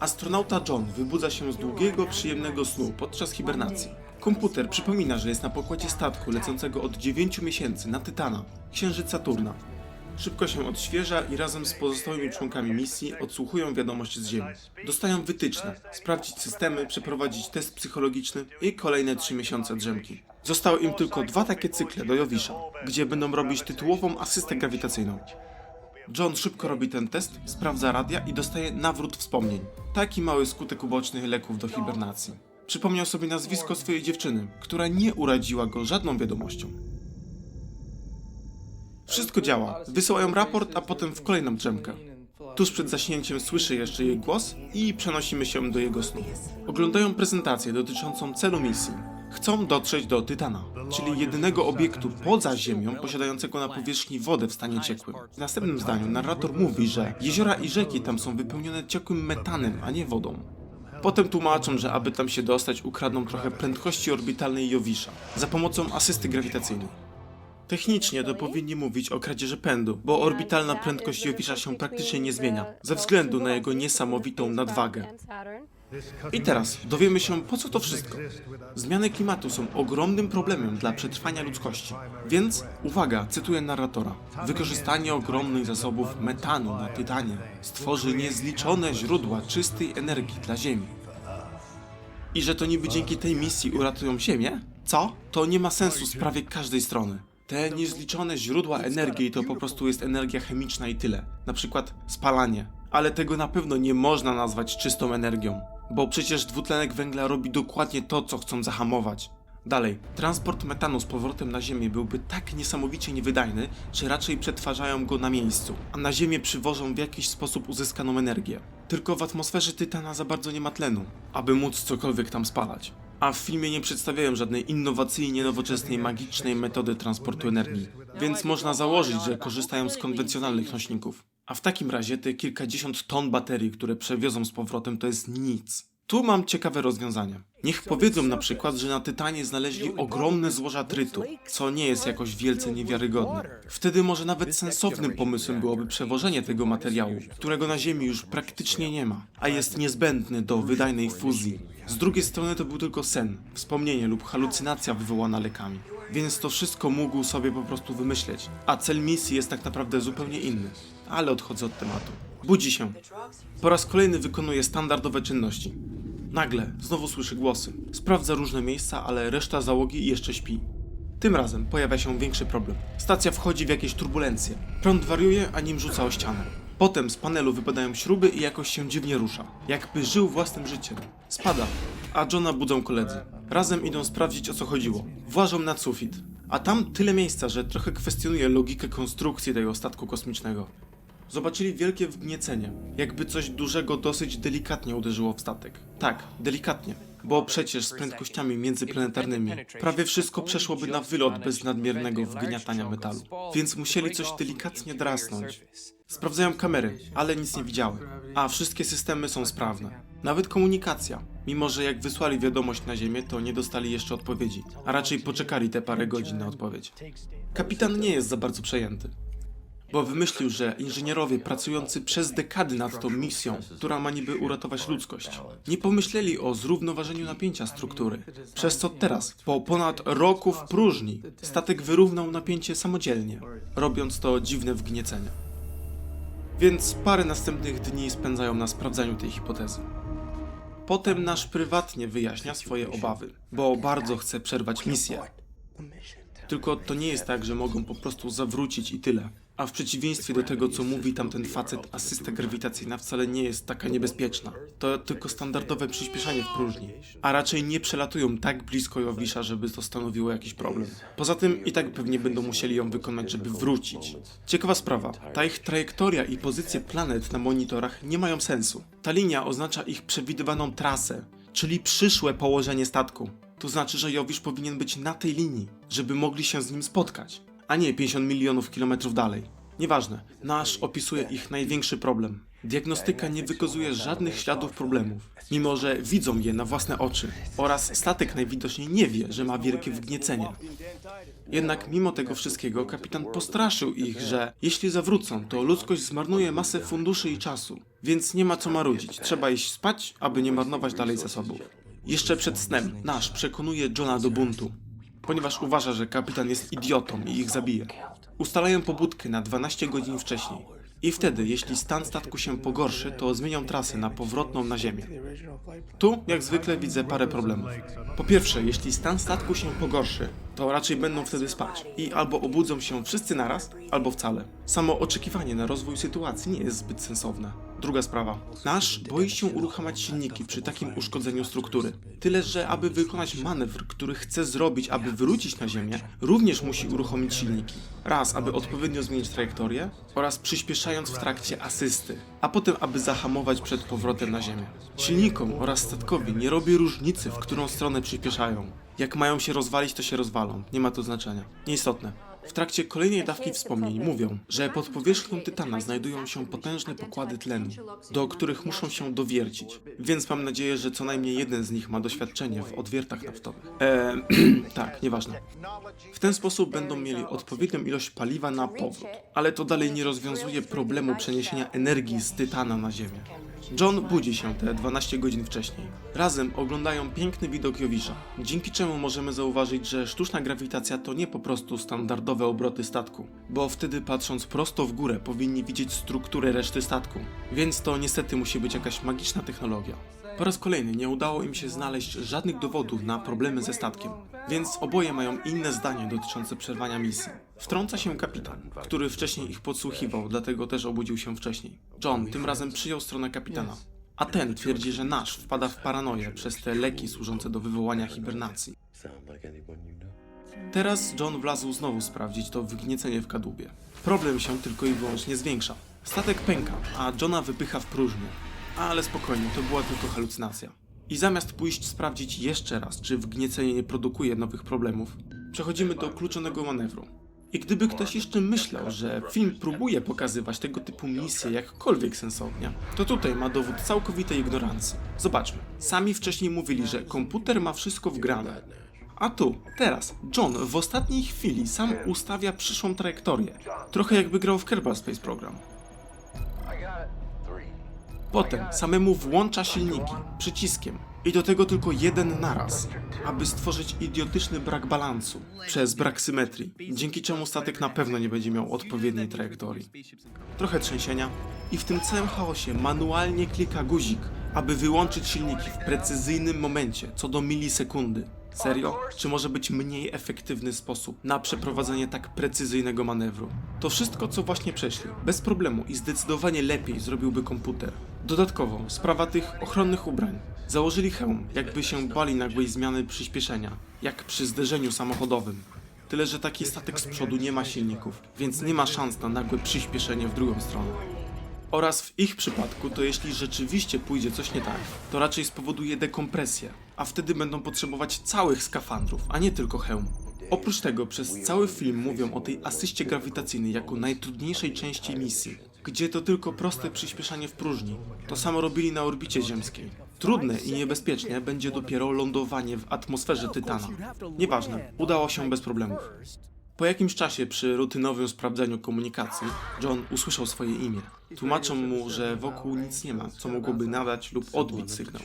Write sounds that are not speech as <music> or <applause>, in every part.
Astronauta John wybudza się z długiego, przyjemnego snu podczas hibernacji. Komputer przypomina, że jest na pokładzie statku lecącego od 9 miesięcy na Tytana, księżyc Saturna. Szybko się odświeża i razem z pozostałymi członkami misji odsłuchują wiadomości z Ziemi. Dostają wytyczne, sprawdzić systemy, przeprowadzić test psychologiczny i kolejne 3 miesiące drzemki. Zostały im tylko dwa takie cykle do Jowisza, gdzie będą robić tytułową asystę grawitacyjną. John szybko robi ten test, sprawdza radia i dostaje nawrót wspomnień. Taki mały skutek uboczny leków do hibernacji. Przypomniał sobie nazwisko swojej dziewczyny, która nie uradziła go żadną wiadomością. Wszystko działa. Wysyłają raport, a potem w kolejną drzemkę. Tuż przed zaśnięciem słyszy jeszcze jej głos i przenosimy się do jego snu. Oglądają prezentację dotyczącą celu misji. Chcą dotrzeć do Tytana, czyli jedynego obiektu poza Ziemią posiadającego na powierzchni wodę w stanie ciekłym. W następnym zdaniu narrator mówi, że jeziora i rzeki tam są wypełnione ciekłym metanem, a nie wodą. Potem tłumaczą, że aby tam się dostać, ukradną trochę prędkości orbitalnej Jowisza za pomocą asysty grawitacyjnej. Technicznie to powinni mówić o kradzieży pędu, bo orbitalna prędkość Jowisza się praktycznie nie zmienia, ze względu na jego niesamowitą nadwagę. I teraz dowiemy się, po co to wszystko. Zmiany klimatu są ogromnym problemem dla przetrwania ludzkości. Więc, uwaga, cytuję narratora. Wykorzystanie ogromnych zasobów metanu na Tytanie stworzy niezliczone źródła czystej energii dla Ziemi. I że to niby dzięki tej misji uratują Ziemię? Co? To nie ma sensu z prawie każdej strony. Te niezliczone źródła energii to po prostu jest energia chemiczna i tyle. Na przykład spalanie. Ale tego na pewno nie można nazwać czystą energią. Bo przecież dwutlenek węgla robi dokładnie to, co chcą zahamować. Dalej, transport metanu z powrotem na Ziemię byłby tak niesamowicie niewydajny, że raczej przetwarzają go na miejscu, a na Ziemię przywożą w jakiś sposób uzyskaną energię. Tylko w atmosferze Tytana za bardzo nie ma tlenu, aby móc cokolwiek tam spalać. A w filmie nie przedstawiają żadnej innowacyjnie nowoczesnej, magicznej metody transportu energii, więc można założyć, że korzystają z konwencjonalnych nośników. A w takim razie te kilkadziesiąt ton baterii, które przewiozą z powrotem, to jest nic. Tu mam ciekawe rozwiązanie. Niech powiedzą na przykład, że na Tytanie znaleźli ogromne złoża trytu, co nie jest jakoś wielce niewiarygodne. Wtedy może nawet sensownym pomysłem byłoby przewożenie tego materiału, którego na Ziemi już praktycznie nie ma, a jest niezbędny do wydajnej fuzji. Z drugiej strony to był tylko sen, wspomnienie lub halucynacja wywołana lekami. Więc to wszystko mógł sobie po prostu wymyśleć, a cel misji jest tak naprawdę zupełnie inny. Ale odchodzę od tematu. Budzi się. Po raz kolejny wykonuje standardowe czynności. Nagle znowu słyszy głosy. Sprawdza różne miejsca, ale reszta załogi jeszcze śpi. Tym razem pojawia się większy problem. Stacja wchodzi w jakieś turbulencje. Prąd wariuje, a nim rzuca o ścianę. Potem z panelu wypadają śruby i jakoś się dziwnie rusza. Jakby żył własnym życiem. Spada, a Johna budzą koledzy. Razem idą sprawdzić o co chodziło. Włażą nad sufit. A tam tyle miejsca, że trochę kwestionuje logikę konstrukcji tego statku kosmicznego. Zobaczyli wielkie wgniecenie, jakby coś dużego dosyć delikatnie uderzyło w statek. Tak, delikatnie, bo przecież z prędkościami międzyplanetarnymi prawie wszystko przeszłoby na wylot bez nadmiernego wgniatania metalu, więc musieli coś delikatnie drasnąć. Sprawdzają kamery, ale nic nie widziały, a wszystkie systemy są sprawne. Nawet komunikacja, mimo że jak wysłali wiadomość na Ziemię, to nie dostali jeszcze odpowiedzi, a raczej poczekali te parę godzin na odpowiedź. Kapitan nie jest za bardzo przejęty bo wymyślił, że inżynierowie pracujący przez dekady nad tą misją, która ma niby uratować ludzkość, nie pomyśleli o zrównoważeniu napięcia struktury. Przez co teraz, po ponad roku w próżni, statek wyrównał napięcie samodzielnie, robiąc to dziwne wgniecenie. Więc parę następnych dni spędzają na sprawdzaniu tej hipotezy. Potem nasz prywatnie wyjaśnia swoje obawy, bo bardzo chce przerwać misję. Tylko to nie jest tak, że mogą po prostu zawrócić i tyle. A w przeciwieństwie do tego, co mówi tamten facet, asysta grawitacyjna wcale nie jest taka niebezpieczna. To tylko standardowe przyspieszanie w próżni. A raczej nie przelatują tak blisko Jowisza, żeby to stanowiło jakiś problem. Poza tym i tak pewnie będą musieli ją wykonać, żeby wrócić. Ciekawa sprawa. Ta ich trajektoria i pozycje planet na monitorach nie mają sensu. Ta linia oznacza ich przewidywaną trasę, czyli przyszłe położenie statku. To znaczy, że Jowisz powinien być na tej linii, żeby mogli się z nim spotkać, a nie 50 milionów kilometrów dalej. Nieważne, nasz opisuje ich największy problem. Diagnostyka nie wykazuje żadnych śladów problemów, mimo że widzą je na własne oczy oraz statek najwidoczniej nie wie, że ma wielkie wgniecenie. Jednak mimo tego wszystkiego kapitan postraszył ich, że jeśli zawrócą, to ludzkość zmarnuje masę funduszy i czasu, więc nie ma co marudzić, trzeba iść spać, aby nie marnować dalej zasobów. Jeszcze przed snem Nash przekonuje Johna do buntu, ponieważ uważa, że kapitan jest idiotą i ich zabije. Ustalają pobudkę na 12 godzin wcześniej. I wtedy, jeśli stan statku się pogorszy, to zmienią trasę na powrotną na Ziemię. Tu, jak zwykle, widzę parę problemów. Po pierwsze, jeśli stan statku się pogorszy, to raczej będą wtedy spać i albo obudzą się wszyscy naraz, albo wcale. Samo oczekiwanie na rozwój sytuacji nie jest zbyt sensowne. Druga sprawa. Nasz boi się uruchamiać silniki przy takim uszkodzeniu struktury. Tyle, że aby wykonać manewr, który chce zrobić, aby wrócić na Ziemię, również musi uruchomić silniki. Raz, aby odpowiednio zmienić trajektorię oraz przyspieszając w trakcie asysty, a potem, aby zahamować przed powrotem na Ziemię. Silnikom oraz statkowi nie robi różnicy, w którą stronę przyspieszają. Jak mają się rozwalić, to się rozwalą. Nie ma to znaczenia. Nieistotne. W trakcie kolejnej dawki wspomnień mówią, że pod powierzchnią Tytana znajdują się potężne pokłady tlenu, do których muszą się dowiercić. Więc mam nadzieję, że co najmniej jeden z nich ma doświadczenie w odwiertach naftowych. Eee, <clears throat> tak, nieważne. W ten sposób będą mieli odpowiednią ilość paliwa na powrót. Ale to dalej nie rozwiązuje problemu przeniesienia energii z Tytana na Ziemię. John budzi się te 12 godzin wcześniej. Razem oglądają piękny widok Jowisza, dzięki czemu możemy zauważyć, że sztuczna grawitacja to nie po prostu standardowe obroty statku, bo wtedy patrząc prosto w górę powinni widzieć strukturę reszty statku, więc to niestety musi być jakaś magiczna technologia. Po raz kolejny nie udało im się znaleźć żadnych dowodów na problemy ze statkiem, więc oboje mają inne zdanie dotyczące przerwania misji. Wtrąca się kapitan, który wcześniej ich podsłuchiwał, dlatego też obudził się wcześniej. John tym razem przyjął stronę kapitana, a ten twierdzi, że nasz wpada w paranoję przez te leki służące do wywołania hibernacji. Teraz John wlazł znowu sprawdzić to wgniecenie w kadłubie. Problem się tylko i wyłącznie zwiększa. Statek pęka, a Johna wypycha w próżnię. Ale spokojnie, to była tylko halucynacja. I zamiast pójść sprawdzić jeszcze raz, czy wgniecenie nie produkuje nowych problemów, przechodzimy do kluczonego manewru. I gdyby ktoś jeszcze myślał, że film próbuje pokazywać tego typu misje jakkolwiek sensownie, to tutaj ma dowód całkowitej ignorancji. Zobaczmy. Sami wcześniej mówili, że komputer ma wszystko wgrane. A tu, teraz, John w ostatniej chwili sam ustawia przyszłą trajektorię. Trochę jakby grał w Kerbal Space Program. Potem samemu włącza silniki przyciskiem i do tego tylko jeden naraz, aby stworzyć idiotyczny brak balansu przez brak symetrii, dzięki czemu statek na pewno nie będzie miał odpowiedniej trajektorii. Trochę trzęsienia i w tym całym chaosie manualnie klika guzik, aby wyłączyć silniki w precyzyjnym momencie, co do milisekundy. Serio? Czy może być mniej efektywny sposób na przeprowadzenie tak precyzyjnego manewru? To wszystko, co właśnie przeszli, bez problemu i zdecydowanie lepiej zrobiłby komputer. Dodatkowo, sprawa tych ochronnych ubrań. Założyli hełm, jakby się bali nagłej zmiany przyspieszenia, jak przy zderzeniu samochodowym. Tyle, że taki statek z przodu nie ma silników, więc nie ma szans na nagłe przyspieszenie w drugą stronę. Oraz w ich przypadku, to jeśli rzeczywiście pójdzie coś nie tak, to raczej spowoduje dekompresję, a wtedy będą potrzebować całych skafandrów, a nie tylko hełmu. Oprócz tego, przez cały film mówią o tej asyście grawitacyjnej jako najtrudniejszej części misji, gdzie to tylko proste przyspieszanie w próżni. To samo robili na orbicie ziemskiej. Trudne i niebezpieczne będzie dopiero lądowanie w atmosferze Tytana. Nieważne, udało się bez problemów. Po jakimś czasie przy rutynowym sprawdzaniu komunikacji, John usłyszał swoje imię. Tłumaczą mu, że wokół nic nie ma, co mogłoby nadać lub odbić sygnał.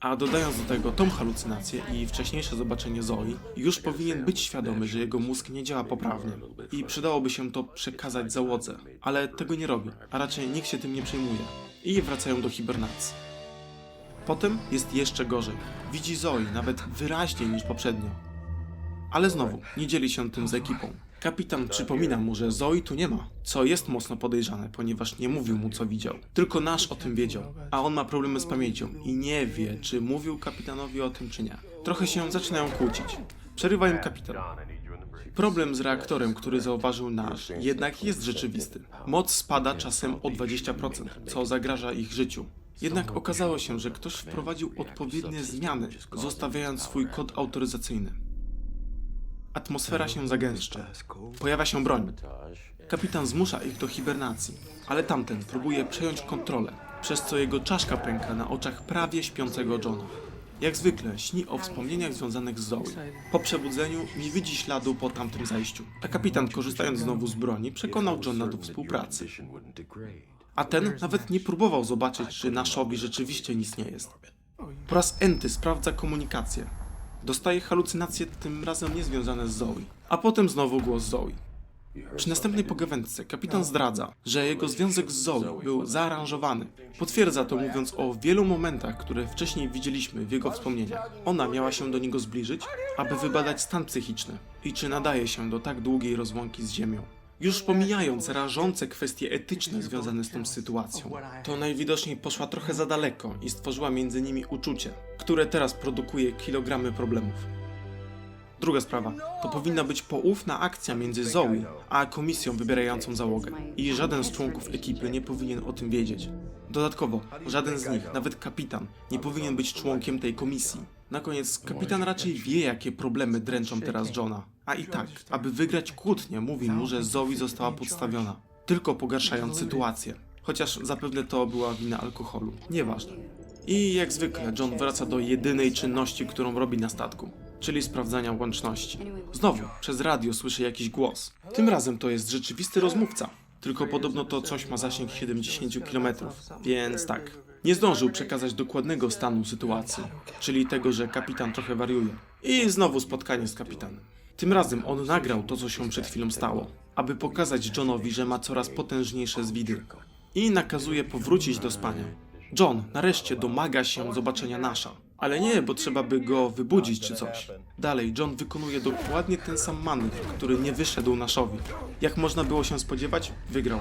A dodając do tego tą halucynację i wcześniejsze zobaczenie Zoe, już powinien być świadomy, że jego mózg nie działa poprawnie i przydałoby się to przekazać załodze, ale tego nie robi, a raczej nikt się tym nie przejmuje i wracają do hibernacji. Potem jest jeszcze gorzej. Widzi Zoe nawet wyraźniej niż poprzednio. Ale znowu, nie dzieli się tym z ekipą. Kapitan przypomina mu, że Zoe tu nie ma, co jest mocno podejrzane, ponieważ nie mówił mu, co widział. Tylko nasz o tym wiedział, a on ma problemy z pamięcią i nie wie, czy mówił kapitanowi o tym, czy nie. Trochę się zaczynają kłócić. Przerywa im kapitan. Problem z reaktorem, który zauważył nasz, jednak jest rzeczywisty. Moc spada czasem o 20%, co zagraża ich życiu. Jednak okazało się, że ktoś wprowadził odpowiednie zmiany, zostawiając swój kod autoryzacyjny. Atmosfera się zagęszcza. Pojawia się broń. Kapitan zmusza ich do hibernacji, ale tamten próbuje przejąć kontrolę, przez co jego czaszka pęka na oczach prawie śpiącego Johna. Jak zwykle śni o wspomnieniach związanych z Zoe. Po przebudzeniu nie widzi śladu po tamtym zajściu, a kapitan korzystając znowu z broni przekonał Johna do współpracy. A ten nawet nie próbował zobaczyć, czy Naszowi rzeczywiście nic nie jest. Po raz enty sprawdza komunikację. Dostaje halucynacje, tym razem niezwiązane z Zoe. A potem znowu głos Zoe. Przy następnej pogawędce kapitan zdradza, że jego związek z Zoe był zaaranżowany. Potwierdza to mówiąc o wielu momentach, które wcześniej widzieliśmy w jego wspomnieniach. Ona miała się do niego zbliżyć, aby wybadać stan psychiczny i czy nadaje się do tak długiej rozłąki z Ziemią. Już pomijając rażące kwestie etyczne związane z tą sytuacją, to najwidoczniej poszła trochę za daleko i stworzyła między nimi uczucie, które teraz produkuje kilogramy problemów. Druga sprawa, to powinna być poufna akcja między Zoe a komisją wybierającą załogę. I żaden z członków ekipy nie powinien o tym wiedzieć. Dodatkowo, żaden z nich, nawet kapitan, nie powinien być członkiem tej komisji. Na koniec, kapitan raczej wie, jakie problemy dręczą teraz Johna. A i tak, aby wygrać kłótnię, mówi mu, że Zoe została podstawiona, tylko pogarszając sytuację. Chociaż zapewne to była wina alkoholu. Nieważne. I jak zwykle, John wraca do jedynej czynności, którą robi na statku, czyli sprawdzania łączności. Znowu, przez radio słyszy jakiś głos. Tym razem to jest rzeczywisty rozmówca. Tylko podobno to coś ma zasięg 70 km, więc tak. Nie zdążył przekazać dokładnego stanu sytuacji, czyli tego, że kapitan trochę wariuje. I znowu spotkanie z kapitanem. Tym razem on nagrał to, co się przed chwilą stało, aby pokazać Johnowi, że ma coraz potężniejsze zwidy. I nakazuje powrócić do spania. John nareszcie domaga się zobaczenia Nasza. Ale nie, bo trzeba by go wybudzić czy coś. Dalej, John wykonuje dokładnie ten sam manewr, który nie wyszedł Naszowi. Jak można było się spodziewać, wygrał.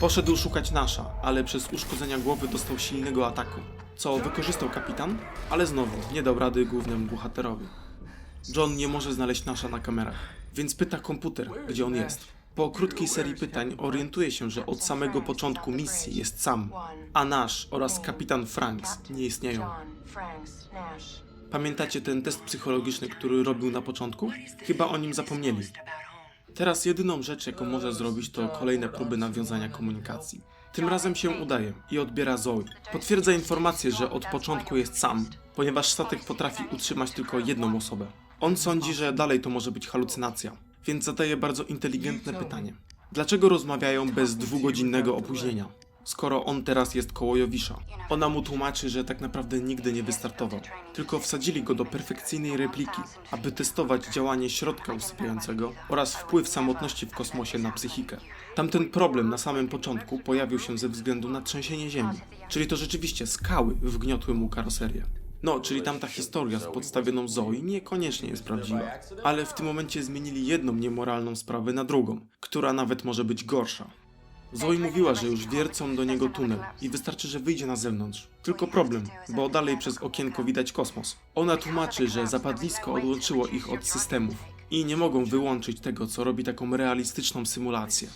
Poszedł szukać Nasza, ale przez uszkodzenia głowy dostał silnego ataku, co wykorzystał kapitan, ale znowu nie dał rady głównemu bohaterowi. John nie może znaleźć Nasza na kamerach, więc pyta komputer, gdzie on jest. Po krótkiej serii pytań orientuje się, że od samego początku misji jest sam, a Nash oraz kapitan Franks nie istnieją. Pamiętacie ten test psychologiczny, który robił na początku? Chyba o nim zapomnieli. Teraz jedyną rzecz, jaką może zrobić, to kolejne próby nawiązania komunikacji. Tym razem się udaje i odbiera Zoe. Potwierdza informację, że od początku jest sam, ponieważ statek potrafi utrzymać tylko jedną osobę. On sądzi, że dalej to może być halucynacja, więc zadaje bardzo inteligentne pytanie. Dlaczego rozmawiają bez dwugodzinnego opóźnienia? Skoro on teraz jest koło Jowisza. Ona mu tłumaczy, że tak naprawdę nigdy nie wystartował, tylko wsadzili go do perfekcyjnej repliki, aby testować działanie środka usypiającego oraz wpływ samotności w kosmosie na psychikę. Tamten problem na samym początku pojawił się ze względu na trzęsienie Ziemi, czyli to rzeczywiście skały wgniotły mu karoserię. No, czyli tamta historia z podstawioną Zoe niekoniecznie jest prawdziwa, ale w tym momencie zmienili jedną niemoralną sprawę na drugą, która nawet może być gorsza. Zoe mówiła, że już wiercą do niego tunel i wystarczy, że wyjdzie na zewnątrz. Tylko problem, bo dalej przez okienko widać kosmos. Ona tłumaczy, że zapadlisko odłączyło ich od systemów i nie mogą wyłączyć tego, co robi taką realistyczną symulację.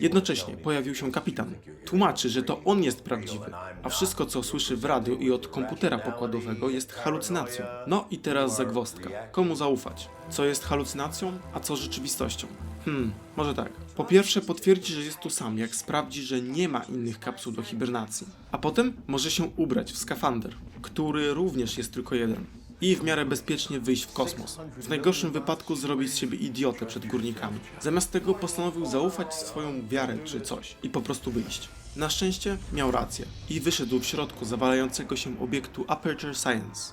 Jednocześnie pojawił się kapitan. Tłumaczy, że to on jest prawdziwy, a wszystko, co słyszy w radiu i od komputera pokładowego jest halucynacją. No i teraz zagwozdka. Komu zaufać? Co jest halucynacją, a co rzeczywistością? Hmm, może tak. Po pierwsze potwierdzi, że jest tu sam, jak sprawdzi, że nie ma innych kapsuł do hibernacji. A potem może się ubrać w skafander, który również jest tylko jeden. I w miarę bezpiecznie wyjść w kosmos. W najgorszym wypadku zrobić z siebie idiotę przed górnikami. Zamiast tego postanowił zaufać swoją wiarę czy coś i po prostu wyjść. Na szczęście miał rację i wyszedł w środku zawalającego się obiektu Aperture Science.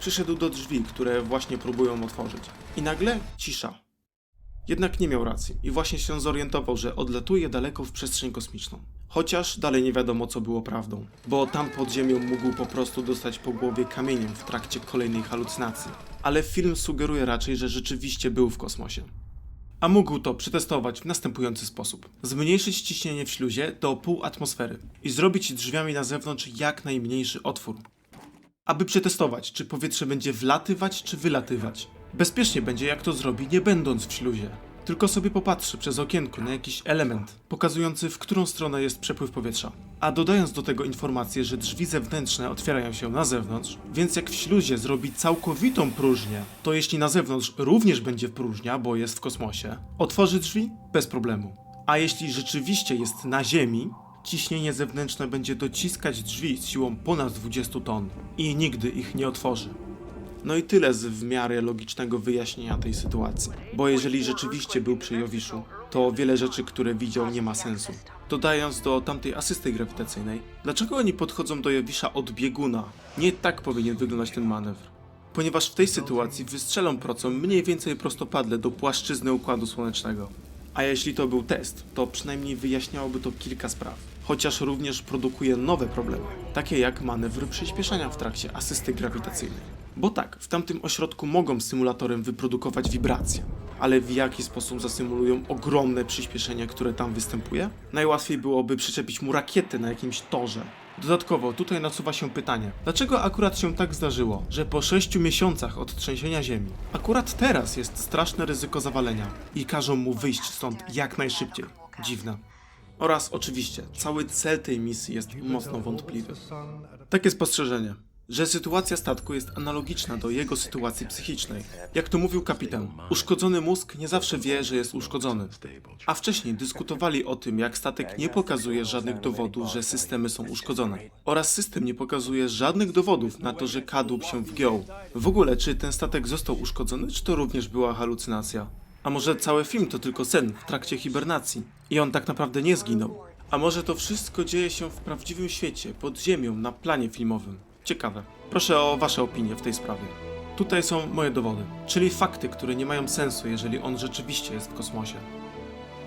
Przyszedł do drzwi, które właśnie próbują otworzyć. I nagle cisza. Jednak nie miał racji i właśnie się zorientował, że odlatuje daleko w przestrzeń kosmiczną. Chociaż dalej nie wiadomo, co było prawdą, bo tam pod ziemią mógł po prostu dostać po głowie kamieniem w trakcie kolejnej halucynacji. Ale film sugeruje raczej, że rzeczywiście był w kosmosie. A mógł to przetestować w następujący sposób: zmniejszyć ciśnienie w śluzie do pół atmosfery i zrobić drzwiami na zewnątrz jak najmniejszy otwór, aby przetestować, czy powietrze będzie wlatywać czy wylatywać. Bezpiecznie będzie, jak to zrobi, nie będąc w śluzie. Tylko sobie popatrzy przez okienko na jakiś element pokazujący, w którą stronę jest przepływ powietrza. A dodając do tego informację, że drzwi zewnętrzne otwierają się na zewnątrz, więc jak w śluzie zrobi całkowitą próżnię, to jeśli na zewnątrz również będzie próżnia, bo jest w kosmosie, otworzy drzwi bez problemu. A jeśli rzeczywiście jest na Ziemi, ciśnienie zewnętrzne będzie dociskać drzwi z siłą ponad 20 ton i nigdy ich nie otworzy. No i tyle z w miarę logicznego wyjaśnienia tej sytuacji. Bo jeżeli rzeczywiście był przy Jowiszu, to wiele rzeczy, które widział, nie ma sensu. Dodając do tamtej asysty grawitacyjnej, dlaczego oni podchodzą do Jowisza od bieguna? Nie tak powinien wyglądać ten manewr. Ponieważ w tej sytuacji wystrzelą procą mniej więcej prostopadle do płaszczyzny Układu Słonecznego. A jeśli to był test, to przynajmniej wyjaśniałoby to kilka spraw. Chociaż również produkuje nowe problemy, takie jak manewr przyspieszania w trakcie asysty grawitacyjnej. Bo tak, w tamtym ośrodku mogą symulatorem wyprodukować wibracje, ale w jaki sposób zasymulują ogromne przyspieszenie, które tam występuje? Najłatwiej byłoby przyczepić mu rakietę na jakimś torze. Dodatkowo tutaj nasuwa się pytanie, dlaczego akurat się tak zdarzyło, że po 6 miesiącach od trzęsienia ziemi, akurat teraz jest straszne ryzyko zawalenia i każą mu wyjść stąd jak najszybciej. Dziwne. Oraz oczywiście, cały cel tej misji jest mocno wątpliwy. Takie spostrzeżenie, że sytuacja statku jest analogiczna do jego sytuacji psychicznej. Jak to mówił kapitan, uszkodzony mózg nie zawsze wie, że jest uszkodzony. A wcześniej dyskutowali o tym, jak statek nie pokazuje żadnych dowodów, że systemy są uszkodzone. Oraz system nie pokazuje żadnych dowodów na to, że kadłub się wgiął. W ogóle, czy ten statek został uszkodzony, czy to również była halucynacja? A może cały film to tylko sen w trakcie hibernacji i on tak naprawdę nie zginął? A może to wszystko dzieje się w prawdziwym świecie, pod ziemią, na planie filmowym? Ciekawe. Proszę o Wasze opinie w tej sprawie. Tutaj są moje dowody, czyli fakty, które nie mają sensu, jeżeli on rzeczywiście jest w kosmosie.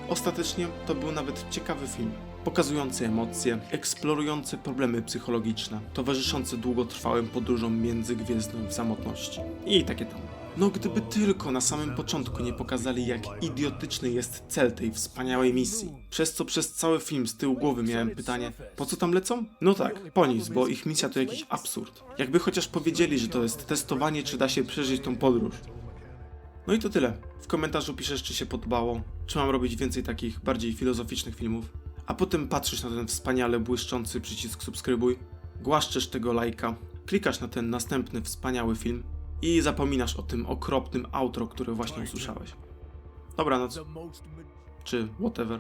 Ostatecznie to był nawet ciekawy film, pokazujący emocje, eksplorujący problemy psychologiczne, towarzyszący długotrwałym podróżom międzygwiezdnym w samotności i takie tam. No gdyby tylko na samym początku nie pokazali, jak idiotyczny jest cel tej wspaniałej misji. Przez co przez cały film z tyłu głowy miałem pytanie, po co tam lecą? No tak, po nic, bo ich misja to jakiś absurd. Jakby chociaż powiedzieli, że to jest testowanie, czy da się przeżyć tą podróż. No i to tyle. W komentarzu piszesz, czy się podobało, czy mam robić więcej takich bardziej filozoficznych filmów. A potem patrzysz na ten wspaniale błyszczący przycisk subskrybuj, głaszczesz tego lajka, klikasz na ten następny wspaniały film i zapominasz o tym okropnym outro, które właśnie usłyszałeś. Dobranoc, czy whatever.